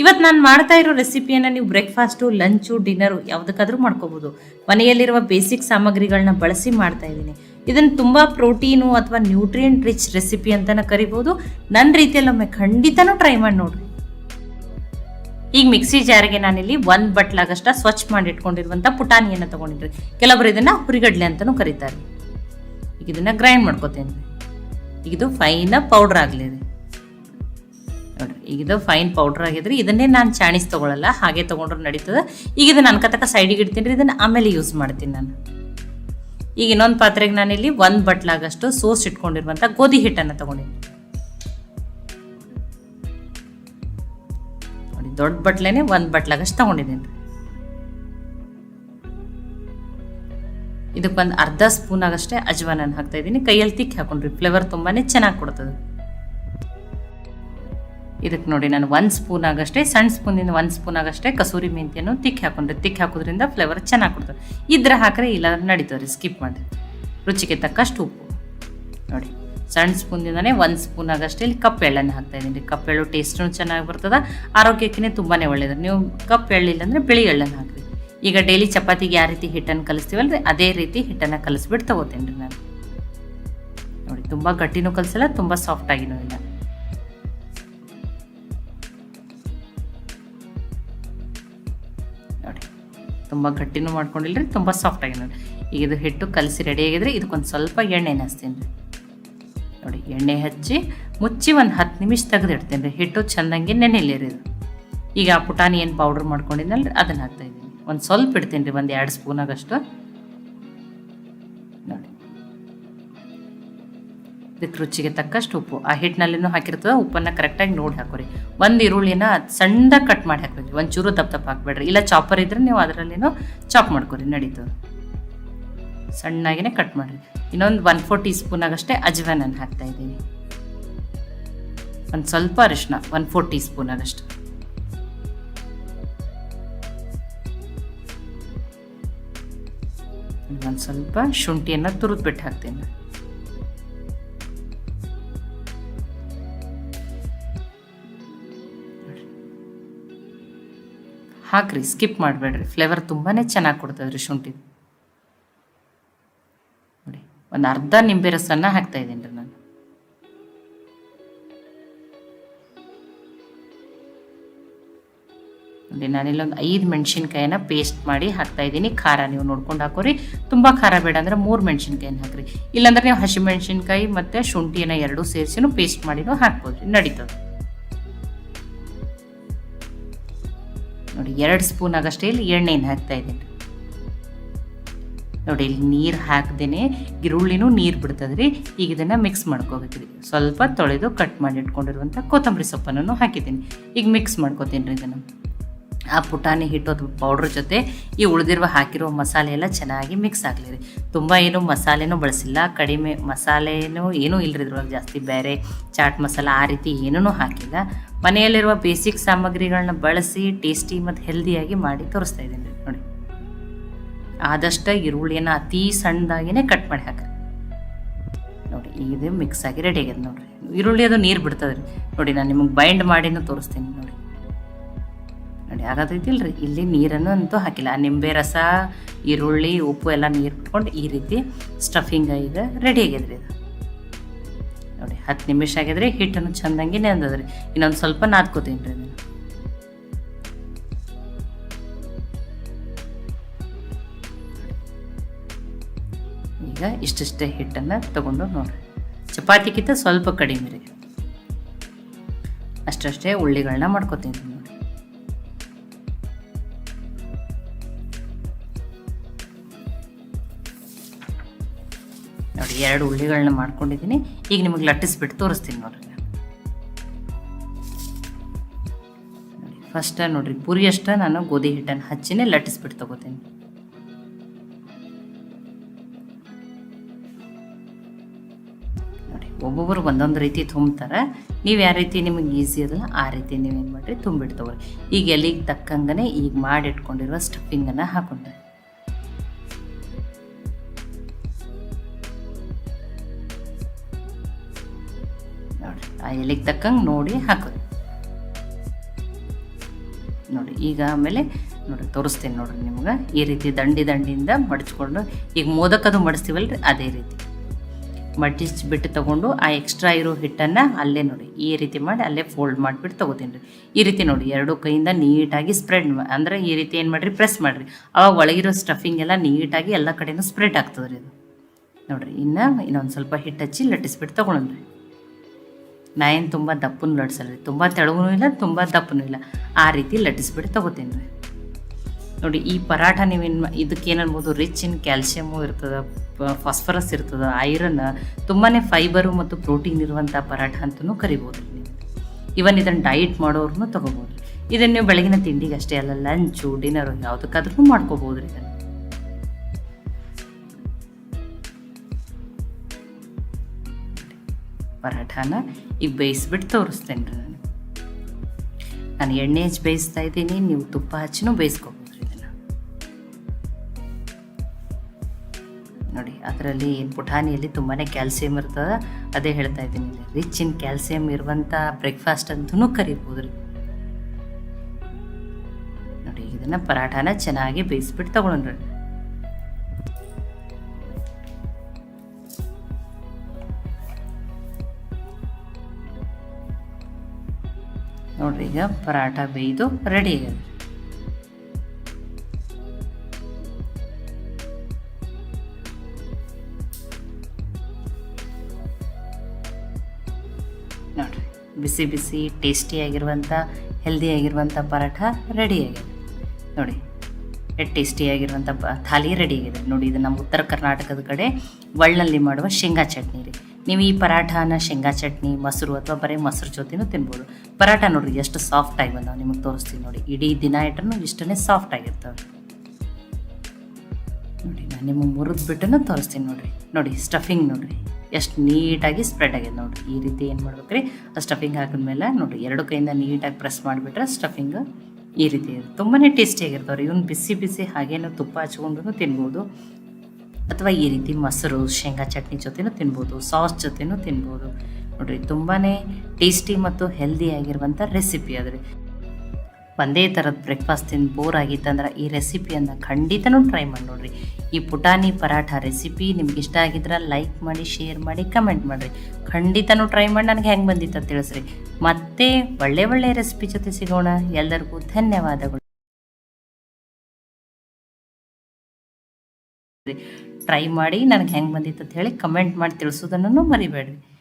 ಇವತ್ತು ನಾನು ಮಾಡ್ತಾ ಇರೋ ರೆಸಿಪಿಯನ್ನು ನೀವು ಬ್ರೇಕ್ಫಾಸ್ಟು, ಲಂಚು, ಡಿನ್ನರು ಯಾವುದಕ್ಕಾದ್ರೂ ಮಾಡ್ಕೋಬೋದು. ಮನೆಯಲ್ಲಿರುವ ಬೇಸಿಕ್ ಸಾಮಗ್ರಿಗಳನ್ನ ಬಳಸಿ ಮಾಡ್ತಾ ಇದ್ದೀನಿ. ಇದನ್ನು ತುಂಬ ಪ್ರೋಟೀನು ಅಥವಾ ನ್ಯೂಟ್ರಿಯೆಂಟ್ ರಿಚ್ ರೆಸಿಪಿ ಅಂತಲೇ ಕರಿಬೋದು. ನನ್ನ ರೀತಿಯಲ್ಲಿ ಒಮ್ಮೆ ಖಂಡಿತನೂ ಟ್ರೈ ಮಾಡಿ ನೋಡ್ರಿ. ಈಗ ಮಿಕ್ಸಿ ಜಾರಿಗೆ ನಾನಿಲ್ಲಿ ಒಂದು ಬಟ್ಲಾಗಷ್ಟ ಸ್ವಚ್ಛ ಮಾಡಿ ಇಟ್ಕೊಂಡಿರುವಂಥ ಪುಟಾಣಿಯನ್ನು ತೊಗೊಂಡಿದ್ರಿ. ಕೆಲವರು ಇದನ್ನು ಹುರಿಗಡ್ಲೆ ಅಂತಲೂ ಕರೀತಾರೆ. ಈಗ ಇದನ್ನು ಗ್ರೈಂಡ್ ಮಾಡ್ಕೋತೇನೆ ಈಗ ಇದು ಫೈನ ಪೌಡ್ರ್ ಆಗಲಿ ರೀ. ನೋಡ್ರಿ ಈಗ ಇದು ಫೈನ್ ಪೌಡ್ರ್ ಆಗಿದ್ರಿ ಇದನ್ನೇ ನಾನು ಚಾಣಿಸ್ ತೊಗೊಳಲ್ಲ, ಹಾಗೆ ತೊಗೊಂಡ್ರೆ ನಡೀತದೆ. ಈಗ ಇದನ್ನು ಕತಕ ಸೈಡಿಗೆ ಇಡ್ತೀನಿ ರೀ, ಇದನ್ನು ಆಮೇಲೆ ಯೂಸ್ ಮಾಡ್ತೀನಿ ನಾನು. ಈಗ ಇನ್ನೊಂದು ಪಾತ್ರೆಗೆ ನಾನಿಲ್ಲಿ ಒಂದು ಬಟ್ಲಾಗಷ್ಟು ಸೋಸ್ ಇಟ್ಕೊಂಡಿರುವಂಥ ಗೋಧಿ ಹಿಟ್ಟನ್ನು ತೊಗೊಂಡಿದ್ದೀನಿ ನೋಡಿ, ದೊಡ್ಡ ಬಟ್ಲೇನೆ ಒಂದು ಬಟ್ಲಾಗಷ್ಟು ತೊಗೊಂಡಿದ್ದೀನಿ. ರೀ ಇದಕ್ಕೆ ಒಂದು ಅರ್ಧ ಸ್ಪೂನ್ ಆಗಷ್ಟೇ ಅಜ್ವಾನನ್ನು ಹಾಕ್ತಾ ಇದ್ದೀನಿ. ಕೈಯಲ್ಲಿ ತಿಕ್ಕಿ ಹಾಕೊಂಡ್ರಿ ಫ್ಲೇವರ್ ತುಂಬಾನೇ ಚೆನ್ನಾಗಿ ಕೊಡ್ತದೆ. ಇದಕ್ಕೆ ನೋಡಿ ನಾನು ಒಂದು ಸ್ಪೂನ್ ಆಗಷ್ಟೇ, ಸಣ್ಣ ಸ್ಪೂನಿಂದ ಒಂದು ಸ್ಪೂನ್ ಆಗಷ್ಟೇ ಕಸೂರಿ ಮೆಂತ್ಯನು ತಿಕ್ಕಿ ಹಾಕೊಂಡ್ರಿ ತಿಕ್ಕಿ ಹಾಕೋದ್ರಿಂದ ಫ್ಲೇವರ್ ಚೆನ್ನಾಗಿ ಕೊಡ್ತದೆ ಇದ್ರ ಹಾಕ್ರೆ ಇಲ್ಲ ನಡೀತವ್ರಿ ರೀ ಸ್ಕಿಪ್ ಮಾಡಿ ರುಚಿಗೆ ತಕ್ಕಷ್ಟು ಉಪ್ಪು. ನೋಡಿ, ಸಣ್ಣ ಸ್ಪೂನ್ದಿಂದನೇ ಒಂದು ಸ್ಪೂನ್ ಆಗಷ್ಟೇ ಇಲ್ಲಿ ಕಪ್ ಎಳ್ಳನ್ನು ಹಾಕ್ತಾ ಇದ್ದೀನಿ. ಕಪ್ ಎಳ್ಳು ಟೇಸ್ಟೂ ಚೆನ್ನಾಗಿ ಬರ್ತದೆ ಆರೋಗ್ಯಕ್ಕೆ ತುಂಬಾ ಒಳ್ಳೇದು. ನೀವು ಕಪ್ ಎಳ್ಳು ಅಂದರೆ ಬಿಳಿ ಎಳ್ಳನ್ನು ಹಾಕ್ರಿ. ಈಗ ಡೈಲಿ ಚಪಾತಿಗೆ ಯಾವ ರೀತಿ ಹಿಟ್ಟನ್ನು ಕಲಿಸ್ತೀವಲ್ರಿ? ಅದೇ ರೀತಿ ಹಿಟ್ಟನ್ನು ಕಲಿಸ್ಬಿಟ್ಟು ತಗೋತೀನಿ ರೀ ನಾನು. ನೋಡಿ, ತುಂಬ ಗಟ್ಟಿನೂ ಕಲಿಸಲ್ಲ, ತುಂಬ ಸಾಫ್ಟಾಗಿನೂ ಇಲ್ಲ. ನೋಡಿ. ತುಂಬ ಗಟ್ಟಿನೂ ಮಾಡ್ಕೊಂಡಿಲ್ಲ ರೀ ತುಂಬ ಸಾಫ್ಟ್ ಆಗಿ ನೋಡಿ. ಈಗ ಇದು ಹಿಟ್ಟು ಕಲಸಿ ರೆಡಿ ಆಗಿದ್ರೆ ಇದಕ್ಕೊಂದು ಸ್ವಲ್ಪ ಎಣ್ಣೆ ಹಚ್ತೀನಿ ರೀ. ನೋಡಿ, ಎಣ್ಣೆ ಹಚ್ಚಿ ಮುಚ್ಚಿ ಒಂದು ಹತ್ತು ನಿಮಿಷ ತೆಗೆದಿಡ್ತೀನಿ ರೀ. ಹಿಟ್ಟು ಚೆಂದಂಗೆ ನೆನೆಯಲ್ಲಿ ರೀ ಇದು. ಈಗ ಆ ಪುಟಾಣಿ ಏನು ಪೌಡ್ರ್ ಮಾಡ್ಕೊಂಡಿದ್ದಲ್ಲ ಅದನ್ನು ಹಾಕ್ತಾಯಿದ್ದೀನಿ ಒಂದು ಸ್ವಲ್ಪ ಇಡ್ತೀನಿ ರೀ, ಒಂದು ಎರಡು ಸ್ಪೂನ್ ಇದಕ್ಕೆ ರುಚಿಗೆ ತಕ್ಕಷ್ಟು ಉಪ್ಪು. ಆ ಹಿಟ್ಟಿನಲ್ಲಿನೂ ಹಾಕಿರ್ತದೆ, ಉಪ್ಪನ್ನು ಕರೆಕ್ಟಾಗಿ ನೋಡಿ ಹಾಕೋರಿ. ಒಂದು ಈರುಳ್ಳಿನ ಸಣ್ಣದಾಗಿ ಕಟ್ ಮಾಡಿ ಹಾಕೋರಿ ಒಂದು ಚೂರು ದಪ್ಪ ದಪ್ಪ ಹಾಕ್ಬೇಡ್ರಿ. ಇಲ್ಲ ಚಾಪರ್ ಇದ್ರೆ ನೀವು ಅದರಲ್ಲಿನೂ ಚಾಪ್ ಮಾಡ್ಕೊರಿ, ನಡೀತದೆ. ಸಣ್ಣಾಗಿನೇ ಕಟ್ ಮಾಡಿರಿ. ಇನ್ನೊಂದು ಒನ್ ಫೋರ್ ಟೀ ಸ್ಪೂನ್ ಆಗಷ್ಟೇ ಅಜ್ವಾನನ್ನು ಹಾಕ್ತಾ ಇದ್ದೀನಿ. ಒಂದು ಸ್ವಲ್ಪ ಅರಿಶಿನ ಒನ್ ಫೋರ್ ಟೀ ಸ್ಪೂನ್ ಆಗಷ್ಟು. ಒಂದು ಸ್ವಲ್ಪ ಶುಂಠಿಯನ್ನು ತುರಿದ್ಬಿಟ್ಟು ಹಾಕ್ತೀನಿ. ಹಾಕ್ರಿ ಸ್ಕಿಪ್ ಮಾಡಬೇಡ್ರಿ. ಫ್ಲೇವರ್ ತುಂಬಾ ಚೆನ್ನಾಗಿ ಕೊಡ್ತದ್ರಿ ಶುಂಠಿ. ನೋಡಿ, ಒಂದು ಅರ್ಧ ನಿಂಬೆ ರಸನ ಹಾಕ್ತಾ ಇದ್ದೀನಿ ರೀ ನಾನು. ನೋಡಿ ನಾನಿಲ್ಲೊಂದು ಐದು ಮೆಣಸಿನ್ಕಾಯಿನ ಪೇಸ್ಟ್ ಮಾಡಿ ಹಾಕ್ತಾ ಇದ್ದೀನಿ. ಖಾರ ನೀವು ನೋಡ್ಕೊಂಡು ಹಾಕೋರಿ. ತುಂಬ ಖಾರ ಬೇಡ ಅಂದರೆ ಮೂರು ಮೆಣಸಿನ್ಕಾಯಿನ ಹಾಕ್ರಿ. ಇಲ್ಲಾಂದ್ರೆ ನೀವು ಹಸಿಮೆಣಸಿನ್ಕಾಯಿ ಮತ್ತು ಶುಂಠಿಯನ್ನು ಎರಡೂ ಸೇರಿಸಿನೂ ಪೇಸ್ಟ್ ಮಾಡಿನೂ ಹಾಕ್ಬೋದು ನಡೀತದೆ. ನೋಡಿ, ಎರಡು ಸ್ಪೂನ್ ಆಗಷ್ಟೇ ಇಲ್ಲಿ ಎಣ್ಣೆನ ಹಾಕ್ತಾ ಇದ್ದೀನಿ. ನೋಡಿ, ಇಲ್ಲಿ ನೀರು ಹಾಕ್ದೇ ಈರುಳ್ಳಿನೂ ನೀರು ಬಿಡ್ತದ್ರಿ. ಈಗ ಇದನ್ನು ಮಿಕ್ಸ್ ಮಾಡ್ಕೋಬೇಕ್ರಿ ಸ್ವಲ್ಪ ತೊಳೆದು ಕಟ್ ಮಾಡಿ ಇಟ್ಕೊಂಡಿರುವಂಥ ಕೊತ್ತಂಬರಿ ಸೊಪ್ಪನ್ನು ಹಾಕಿದ್ದೀನಿ. ಈಗ ಮಿಕ್ಸ್ ಮಾಡ್ಕೋತೀನಿ ರೀ ಇದನ್ನು. ಆ ಪುಟಾಣಿ ಹಿಟ್ಟು ಪೌಡ್ರ್ ಜೊತೆ ಈ ಉಳಿದಿರುವ ಹಾಕಿರೋ ಮಸಾಲೆ ಎಲ್ಲ ಚೆನ್ನಾಗಿ ಮಿಕ್ಸ್ ಆಗಲಿ ರೀ. ತುಂಬ ಏನು ಮಸಾಲೆನೂ ಬಳಸಿಲ್ಲ. ಕಡಿಮೆ ಮಸಾಲೆನೂ ಏನೂ ಇಲ್ಲರಿ ಇದ್ರೊಳಗೆ ಜಾಸ್ತಿ. ಬೇರೆ ಚಾಟ್ ಮಸಾಲ ಆ ರೀತಿ ಏನೂ ಹಾಕಿಲ್ಲ. ಮನೆಯಲ್ಲಿರುವ ಬೇಸಿಕ್ ಸಾಮಗ್ರಿಗಳನ್ನ ಬಳಸಿ ಟೇಸ್ಟಿ ಮತ್ತು ಹೆಲ್ದಿಯಾಗಿ ಮಾಡಿ ತೋರಿಸ್ತಾ ಇದ್ದೀನಿ ನೋಡಿ. ಆದಷ್ಟು ಈರುಳ್ಳಿಯನ್ನು ಅತಿ ಸಣ್ಣದಾಗಿನೇ ಕಟ್ ಮಾಡಿ ಹಾಕ್ರಿ. ನೋಡಿ, ಇದು ಮಿಕ್ಸ್ ಆಗಿ ರೆಡಿ ಆಗ್ಯದ ನೋಡಿರಿ. ಈರುಳ್ಳಿ ಅದು ನೀರು ಬಿಡ್ತದೆ ರೀ ನೋಡಿ, ನಾನು ನಿಮಗೆ ಬೈಂಡ್ ಮಾಡಿನೂ ತೋರಿಸ್ತೀನಿ ನೋಡಿ. ನೋಡಿ ಆಗೋದೈತಿಲ್ಲ ರೀ ಇಲ್ಲಿ ನೀರನ್ನು ಅಂತೂ ಹಾಕಿಲ್ಲ. ಆ ನಿಂಬೆ ರಸ, ಈರುಳ್ಳಿ, ಉಪ್ಪು ಎಲ್ಲ ನೀರು ಬಿಟ್ಕೊಂಡು ಈ ರೀತಿ ಸ್ಟಫಿಂಗ್ ಈಗ ರೆಡಿ ಆಗ್ಯದ್ರಿ ಇದು. ಹತ್ತು ನಿಮಿಷ ಆಗಿದ್ರೆ ಹಿಟ್ಟನ್ನು ಚೆಂದಂಗೆ ನೆಂದದ್ರಿ ಇನ್ನೊಂದು ಸ್ವಲ್ಪ ನಾದ್ಕೋತೀನಿ ರೀ ನಾನು ಈಗ ಇಷ್ಟಿಷ್ಟೇ ಹಿಟ್ಟನ್ನು ತಗೊಂಡು ನೋಡ್ರಿ. ಚಪಾತಿಗಿಂತ ಸ್ವಲ್ಪ ಕಡಿಮೆ ರೀ. ಅಷ್ಟಷ್ಟೇ ಉಳ್ಳಿಗಳನ್ನ ಮಾಡ್ಕೋತೀನಿ ನೋಡಿ ಎರಡು ಉಳ್ಳಿಗಳನ್ನ ಮಾಡ್ಕೊಂಡಿದ್ದೀನಿ. ಈಗ ನಿಮಗೆ ಲಟ್ಟಿಸ್ಬಿಟ್ಟು ತೋರಿಸ್ತೀನಿ ನೋಡ್ರಿ. ಫಸ್ಟ ನೋಡಿ ಫಸ್ಟ್ ನೋಡ್ರಿ, ಪುರಿ ಅಷ್ಟ ನಾನು ಗೋಧಿ ಹಿಟ್ಟನ್ನು ಹಚ್ಚಿನೇ ಲಟ್ಟಿಸ್ಬಿಟ್ಟು ತಗೋತೀನಿ. ನೋಡಿ ಒಬ್ಬೊಬ್ಬರು ಒಂದೊಂದು ರೀತಿ ತುಂಬ್ತಾರೆ. ನೀವು ಯಾವ ರೀತಿ ನಿಮಗೆ ಈಸಿ ಅದಲ್ಲ ಆ ರೀತಿ ನೀವೇನು ಮಾಡಿರಿ ತುಂಬಿಟ್ಟು ತಗೋರಿ. ಈಗ ಎಲ್ಲಿಗೆ ತಕ್ಕಂಗನೆ ಈಗ ಮಾಡಿಟ್ಕೊಂಡಿರುವ ಸ್ಟಫಿಂಗನ್ನು ಹಾಕೊಂಡ್ರೆ. ಆ ಎಲೆಗೆ ತಕ್ಕಂಗೆ ನೋಡಿ ಹಾಕೋದು ನೋಡಿ, ಈಗ ಆಮೇಲೆ ನೋಡಿ, ತೋರಿಸ್ತೀನಿ ನೋಡಿರಿ ನಿಮ್ಗೆ. ಈ ರೀತಿ ದಂಡಿ ದಂಡಿಯಿಂದ ಮಡಚ್ಕೊಂಡು, ಈಗ ಮೋದಕದು ರೀ ಅದೇ ರೀತಿ. ಮಡಿಸ್ಬಿಟ್ಟು ತೊಗೊಂಡು ಆ ಎಕ್ಸ್ಟ್ರಾ ಇರೋ ಹಿಟ್ಟನ್ನು ಅಲ್ಲೇ ನೋಡಿ, ಈ ರೀತಿ ಮಾಡಿ ಅಲ್ಲೇ ಫೋಲ್ಡ್ ಮಾಡಿಬಿಟ್ಟು ತೊಗೋತೀನಿ ರೀ. ಈ ರೀತಿ ನೋಡಿ, ಎರಡು ಕೈಯಿಂದ ನೀಟಾಗಿ ಸ್ಪ್ರೆಡ್ ಅಂದರೆ ಈ ರೀತಿ ಏನು ಮಾಡಿರಿ ಪ್ರೆಸ್ ಮಾಡಿರಿ. ಆವಾಗ ಒಳಗಿರೋ ಸ್ಟಫಿಂಗ್ ಎಲ್ಲ ನೀಟಾಗಿ ಎಲ್ಲ ಕಡೆಯೂ ಸ್ಪ್ರೆಡ್ ಆಗ್ತದೆ ರೀ ಇದು. ನೋಡಿರಿ, ಇನ್ನು ಇನ್ನೊಂದು ಸ್ವಲ್ಪ ಹಿಟ್ಟು ಹಚ್ಚಿ ಲಟ್ಟಿಸ್ಬಿಟ್ಟು ತೊಗೊಳನ್ರಿ ನಾ ಏನು ತುಂಬ ದಪ್ಪನ ಲಟ್ಸಲ್ಲ ರೀ. ತುಂಬ ತೆಳಗೂ ಇಲ್ಲ, ತುಂಬ ದಪ್ಪನೂ ಇಲ್ಲ. ಆ ರೀತಿ ಲಟ್ಟಿಸ್ಬಿಟ್ಟು ತೊಗೋತೀನಿ ರೀ. ನೋಡಿ, ಈ ಪರಾಠ ನೀವೇನು ಇದಕ್ಕೆ ಏನನ್ಬೋದು ರಿಚ್ ಇನ್ ಕ್ಯಾಲ್ಸಿಯಮು ಇರ್ತದೆ ಫಾಸ್ಫರಸ್ ಇರ್ತದೆ ಐರನ್ ತುಂಬಾ ಫೈಬರು ಮತ್ತು ಪ್ರೋಟೀನ್ ಇರುವಂಥ ಪರಾಠ ಅಂತಲೂ ಕರಿಬೋದು ನೀವು ಇವನ್ ಇದನ್ನು ಡಯಟ್ ಮಾಡೋರ್ನು ತೊಗೋಬೋದು. ಇದನ್ನು ನೀವು ಬೆಳಗಿನ ತಿಂಡಿಗೆ ಅಷ್ಟೇ ಅಲ್ಲ ಲಂಚು ಡಿನ್ನರು ಯಾವುದಕ್ಕಾದ್ರೂ ಮಾಡ್ಕೋಬೋದು ರೀ ಇದನ್ನು. ಪರಾಠನ ಈಗ ಬೇಯಿಸ್ಬಿಟ್ಟು ತೋರಿಸ್ತೇನೆ ರೀ ನಾನು. ನಾನು ಎಣ್ಣೆ ಹಚ್ಚಿ ಬೇಯಿಸ್ತಾ ಇದ್ದೀನಿ, ನೀವು ತುಪ್ಪ ಹಚ್ಚಿನೂ ಬೇಯಿಸ್ಕೋಬೋದು ರೀ ಇದನ್ನು. ನೋಡಿ, ಅದರಲ್ಲಿ ಪುಟಾಣಿಯಲ್ಲಿ ತುಂಬಾ ಕ್ಯಾಲ್ಸಿಯಂ ಇರ್ತದೆ, ಅದೇ ಹೇಳ್ತಾ ಇದ್ದೀನಿ ರಿಚ್ ಇನ್ ಕ್ಯಾಲ್ಸಿಯಂ ಇರುವಂಥ ಬ್ರೇಕ್ಫಾಸ್ಟ್ ಅಂತಲೂ ಕರಿಬೋದು ರೀ. ನೋಡಿ, ಇದನ್ನು ಪರಾಠಾನ ಚೆನ್ನಾಗಿ ಬೇಯಿಸ್ಬಿಟ್ಟು ತಗೊಳ್ರಿ ನೋಡ್ರಿ ಈಗ ಪರಾಠ ಬೇಯ್ದು ರೆಡಿ ಆಗಿದೆ. ನೋಡ್ರಿ, ಬಿಸಿ ಬಿಸಿ ಟೇಸ್ಟಿಯಾಗಿರುವಂಥ ಹೆಲ್ದಿಯಾಗಿರುವಂಥ ಪರಾಠ ರೆಡಿ ಆಗಿದೆ. ನೋಡಿ ಟೇಸ್ಟಿಯಾಗಿರುವಂಥ ಥಾಲಿ ರೆಡಿ ಆಗಿದೆ. ನೋಡಿ, ಇದು ನಮ್ಮ ಉತ್ತರ ಕರ್ನಾಟಕದ ಕಡೆ, ವಳ್ಳಲ್ಲಿ ಮಾಡುವ ಶೇಂಗಾ ಚಟ್ನಿ ರೀ. ನೀವು ಈ ಪರಾಠನ ಶೇಂಗಾ ಚಟ್ನಿ, ಮೊಸರು ಅಥವಾ ಬರೀ ಮೊಸರು ಜೊತೆನೂ ತಿನ್ಬೋದು. ಪರಾಠ ನೋಡ್ರಿ, ಎಷ್ಟು ಸಾಫ್ಟ್ ಆಗಿ ಬಂದಾವ, ನಿಮಗೆ ತೋರಿಸ್ತೀನಿ ನೋಡಿ. ಇಡೀ ದಿನ ಇಟ್ಟರು ಇಷ್ಟೇ ಸಾಫ್ಟ್ ಆಗಿರ್ತವೆ. ನೋಡಿ ನಾನು ನಿಮಗೆ ಮುರಿದ್ಬಿಟ್ಟು ತೋರಿಸ್ತೀನಿ ನೋಡಿರಿ. ನೋಡಿ ಸ್ಟಫಿಂಗ್ ನೋಡಿರಿ. ಎಷ್ಟು ನೀಟಾಗಿ ಸ್ಪ್ರೆಡ್ ಆಗಿದೆ ನೋಡಿರಿ. ಈ ರೀತಿ ಏನು ಮಾಡ್ಬೇಕ್ರಿ? ಆ ಸ್ಟಫಿಂಗ್ ಹಾಕಿದ್ಮೇಲೆ ನೋಡಿರಿ, ಎರಡು ಕೈಯಿಂದ ನೀಟಾಗಿ ಪ್ರೆಸ್ ಮಾಡಿಬಿಟ್ರೆ ಸ್ಟಫಿಂಗ್ ಈ ರೀತಿ ತುಂಬಾ ಟೇಸ್ಟಿಯಾಗಿರ್ತಾವೆ ರೀ ಇವನು ಬಿಸಿ ಬಿಸಿ ಹಾಗೇನು ತುಪ್ಪ ಹಚ್ಕೊಂಡು ತಿನ್ಬೋದು. ಅಥವಾ ಈ ರೀತಿ ಮೊಸರು, ಶೇಂಗಾ ಚಟ್ನಿ ಜೊತೆನೂ ತಿನ್ಬೋದು, ಸಾಸ್ ಜೊತೆನೂ ತಿನ್ಬೋದು. ನೋಡ್ರಿ ತುಂಬಾ ಟೇಸ್ಟಿ ಮತ್ತು ಹೆಲ್ದಿ ಆಗಿರುವಂಥ ರೆಸಿಪಿ ಅದ್ರಿ ಒಂದೇ ಥರದ ಬ್ರೇಕ್ಫಾಸ್ಟ್ ತಿಂದು ಬೋರ್ ಆಗಿತ್ತಂದ್ರೆ ಈ ರೆಸಿಪಿಯನ್ನು ಖಂಡಿತನೂ ಟ್ರೈ ಮಾಡಿ ನೋಡ್ರಿ. ಈ ಪುಟಾಣಿ ಪರಾಠ ರೆಸಿಪಿ ನಿಮ್ಗೆ ಇಷ್ಟ ಆಗಿದ್ರೆ ಲೈಕ್ ಮಾಡಿ ಶೇರ್ ಮಾಡಿ ಕಮೆಂಟ್ ಮಾಡಿರಿ. ಖಂಡಿತನೂ ಟ್ರೈ ಮಾಡಿ ನನಗೆ ಹೆಂಗೆ ಬಂದಿತ್ತು ತಿಳಿಸ್ರಿ. ಮತ್ತೆ ಒಳ್ಳೆ ಒಳ್ಳೆ ರೆಸಿಪಿ ಜೊತೆ ಸಿಗೋಣ. ಎಲ್ಲರಿಗೂ ಧನ್ಯವಾದಗಳು. ಟ್ರೈ ಮಾಡಿ ನನಗೆ ಹೆಂಗೆ ಬಂದಿತ್ತು ಅಂತ ಹೇಳಿ ಕಮೆಂಟ್ ಮಾಡಿ ತಿಳಿಸೋದನ್ನು ಮರಿಬೇಡ್ರಿ.